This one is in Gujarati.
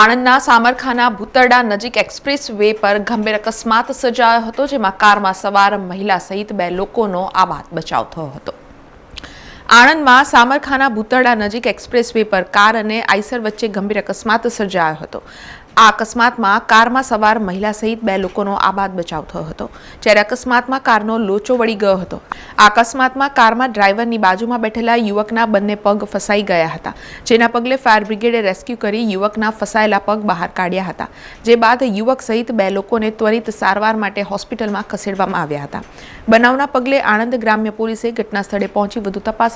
આણંદના સામરખાના ભૂતરડા નજીક એક્સપ્રેસ વે પર ગંભીર અકસ્માત સર્જાયો હતો, જેમાં કારમાં સવાર મહિલા સહિત બે લોકોનો આબાદ બચાવ થયો હતો. આણંદમાં સામરખાના ભૂતરડા નજીક એક્સપ્રેસ પર કાર અને આઈસર વચ્ચે ગંભીર અકસ્માત સર્જાયો હતો. આ અકસ્માતમાં કારમાં સવાર મહિલા સહિત બે લોકોનો આબાદ બચાવ થયો હતો. જ્યારે અકસ્માતમાં કારનો લોચો વળી ગયો હતો. આ અકસ્માતમાં કારમાં ડ્રાઈવરની બાજુમાં બેઠેલા યુવકના બંને પગ ફસાઈ ગયા હતા. જેના પગલે ફાયર બ્રિગેડે રેસ્ક્યુ કરી યુવકના ફસાયેલા પગ બહાર કાઢ્યા હતા. જે બાદ યુવક સહિત બે લોકોને ત્વરિત સારવાર માટે હોસ્પિટલમાં ખસેડવામાં આવ્યા હતા. બનાવના પગલે આણંદ ગ્રામ્ય પોલીસે ઘટના સ્થળે પહોંચી વધુ તપાસ